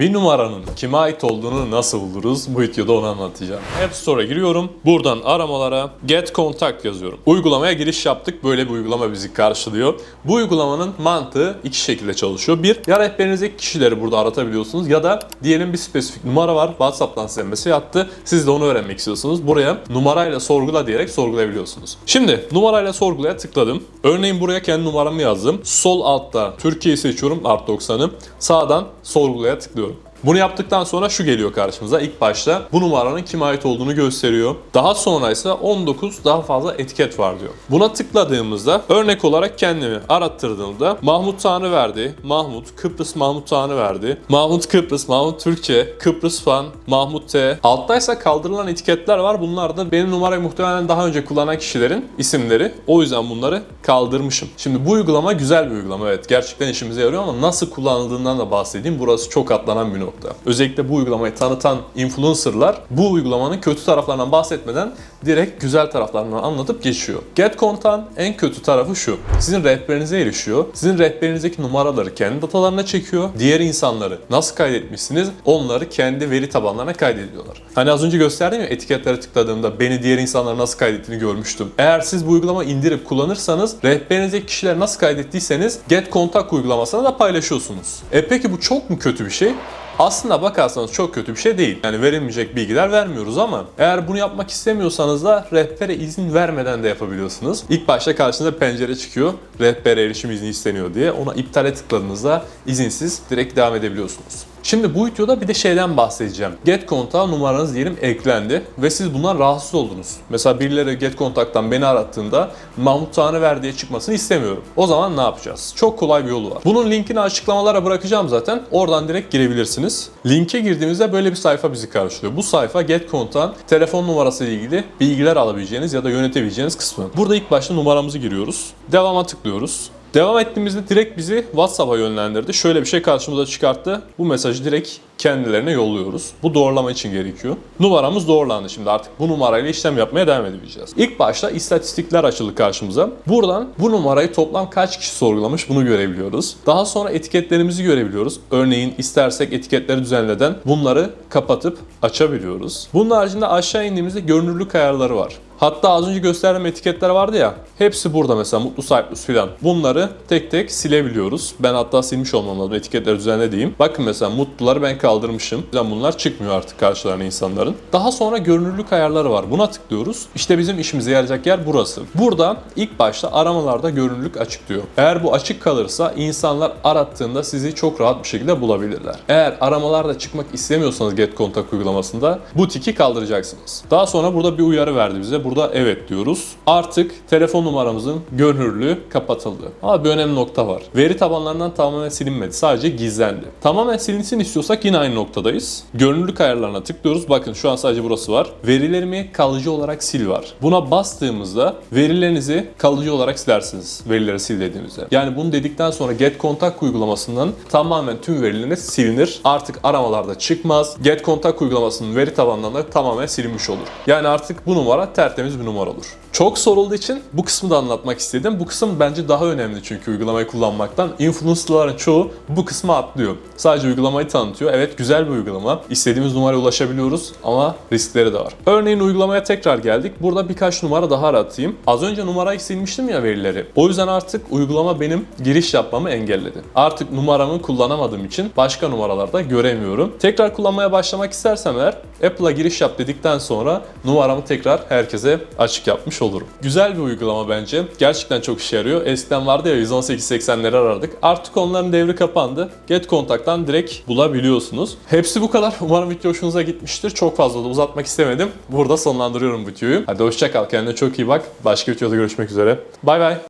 Bir numaranın kime ait olduğunu nasıl buluruz? Bu videoda onu anlatacağım. App Store'a giriyorum. Buradan aramalara Get Contact yazıyorum. Uygulamaya giriş yaptık. Böyle bir uygulama bizi karşılıyor. Bu uygulamanın mantığı iki şekilde çalışıyor. Bir, ya rehberinizdeki kişileri burada aratabiliyorsunuz ya da diyelim bir spesifik numara var. WhatsApp'tan size mesaj attı. Siz de onu öğrenmek istiyorsunuz. Buraya numarayla sorgula diyerek sorgulayabiliyorsunuz. Şimdi numarayla sorgulaya tıkladım. Örneğin buraya kendi numaramı yazdım. Sol altta Türkiye'yi seçiyorum art 90'ı. Sağdan sorgulaya tıklıyorum. Bunu yaptıktan sonra şu geliyor karşımıza. İlk başta bu numaranın kime ait olduğunu gösteriyor. Daha sonra ise 19 daha fazla etiket var diyor. Buna tıkladığımızda örnek olarak kendimi arattırdığımda Mahmut Tanrıverdi, Mahmut, Kıbrıs Mahmut Tanrıverdi, Mahmut Kıbrıs, Mahmut Türkçe, Kıbrıs Fan, Mahmut T. Alttaysa kaldırılan etiketler var. Bunlar da benim numarayı muhtemelen daha önce kullanan kişilerin isimleri. O yüzden bunları kaldırmışım. Şimdi bu uygulama güzel bir uygulama. Evet gerçekten işimize yarıyor ama nasıl kullanıldığından da bahsedeyim. Burası çok atlanan bir nokta. Özellikle bu uygulamayı tanıtan influencerlar bu uygulamanın kötü taraflarından bahsetmeden direkt güzel taraflarını anlatıp geçiyor. Get Content en kötü tarafı şu. Sizin rehberinize erişiyor. Sizin rehberinizdeki numaraları kendi datalarına çekiyor. Diğer insanları nasıl kaydetmişsiniz onları kendi veri tabanlarına kaydediyorlar. Hani az önce gösterdim ya etiketlere tıkladığımda beni diğer insanların nasıl kaydettiğini görmüştüm. Eğer siz bu uygulama indirip kullanırsanız rehberinizdeki kişiler nasıl kaydettiyseniz Get Contact uygulamasına da paylaşıyorsunuz. E peki bu çok mu kötü bir şey? Aslında bakarsanız çok kötü bir şey değil. Yani verilmeyecek bilgiler vermiyoruz ama eğer bunu yapmak istemiyorsanız da rehbere izin vermeden de yapabiliyorsunuz. İlk başta karşınıza pencere çıkıyor. Rehbere erişim izni isteniyor diye. Ona iptale tıkladığınızda izinsiz direkt devam edebiliyorsunuz. Şimdi bu videoda bir de şeyden bahsedeceğim. Get Contact numaranız diyelim eklendi ve siz bundan rahatsız oldunuz. Mesela birileri Get Contact'tan beni arattığında Mahmut Tanrıver diye çıkmasını istemiyorum. O zaman ne yapacağız? Çok kolay bir yolu var. Bunun linkini açıklamalara bırakacağım zaten. Oradan direkt girebilirsiniz. Linke girdiğimizde böyle bir sayfa bizi karşılıyor. Bu sayfa Get Contact telefon numarası ile ilgili bilgiler alabileceğiniz ya da yönetebileceğiniz kısmı. Burada ilk başta numaramızı giriyoruz. Devama tıklıyoruz. Devam ettiğimizde direkt bizi WhatsApp'a yönlendirdi. Şöyle bir şey karşımıza çıkarttı. Bu mesajı direkt kendilerine yolluyoruz. Bu doğrulama için gerekiyor. Numaramız doğrulandı şimdi artık bu numarayla işlem yapmaya devam edebileceğiz. İlk başta istatistikler açıldı karşımıza. Buradan bu numarayı toplam kaç kişi sorgulamış bunu görebiliyoruz. Daha sonra etiketlerimizi görebiliyoruz. Örneğin istersek etiketleri düzenleden bunları kapatıp açabiliyoruz. Bunun haricinde aşağı indiğimizde görünürlük ayarları var. Hatta az önce gösterdiğim etiketler vardı ya. Hepsi burada mesela mutlu sahiplus filan. Bunları tek tek silebiliyoruz. Ben hatta silmiş olmam lazım. Etiketleri düzenle diyeyim. Bakın mesela mutluları ben kaldırmışım. Yani bunlar çıkmıyor artık karşılarına insanların. Daha sonra görünürlük ayarları var. Buna tıklıyoruz. İşte bizim işimize yarayacak yer burası. Burada ilk başta aramalarda görünürlük açık diyor. Eğer bu açık kalırsa insanlar arattığında sizi çok rahat bir şekilde bulabilirler. Eğer aramalarda çıkmak istemiyorsanız Get Contact uygulamasında bu tiki kaldıracaksınız. Daha sonra burada bir uyarı verdi bize. Burada evet diyoruz. Artık telefon numaramızın görünürlüğü kapatıldı. Ama bir önemli nokta var. Veri tabanlarından tamamen silinmedi. Sadece gizlendi. Tamamen silinsin istiyorsak yine aynı noktadayız. Görünürlük ayarlarına tıklıyoruz. Bakın şu an sadece burası var. Verilerimi kalıcı olarak sil var. Buna bastığımızda verilerinizi kalıcı olarak silersiniz. Verileri sil dediğimizde. Yani bunu dedikten sonra Get Contact uygulamasından tamamen tüm verileriniz silinir. Artık aramalarda çıkmaz. Get Contact uygulamasının veri tabanından da tamamen silinmiş olur. Yani artık bu numara tertemiz bir numara olur. Çok sorulduğu için bu kısmı da anlatmak istedim. Bu kısım bence daha önemli çünkü uygulamayı kullanmaktan. Influencerların çoğu bu kısmı atlıyor. Sadece uygulamayı tanıtıyor. Evet güzel bir uygulama. İstediğimiz numaraya ulaşabiliyoruz ama riskleri de var. Örneğin uygulamaya tekrar geldik. Burada birkaç numara daha aratayım. Az önce numarayı silmiştim ya verileri. O yüzden artık uygulama benim giriş yapmamı engelledi. Artık numaramı kullanamadığım için başka numaralarda göremiyorum. Tekrar kullanmaya başlamak istersem eğer Apple'a giriş yap dedikten sonra numaramı tekrar herkese açık yapmış olurum. Güzel bir uygulama bence. Gerçekten çok işe yarıyor. Eskiden vardı ya 118.80'leri arardık. Artık onların devri kapandı. Get Contact'tan direkt bulabiliyorsunuz. Hepsi bu kadar. Umarım video hoşunuza gitmiştir. Çok fazla da uzatmak istemedim. Burada sonlandırıyorum videoyu. Hadi hoşça kal. Kendine çok iyi bak. Başka videoda görüşmek üzere. Bay bay.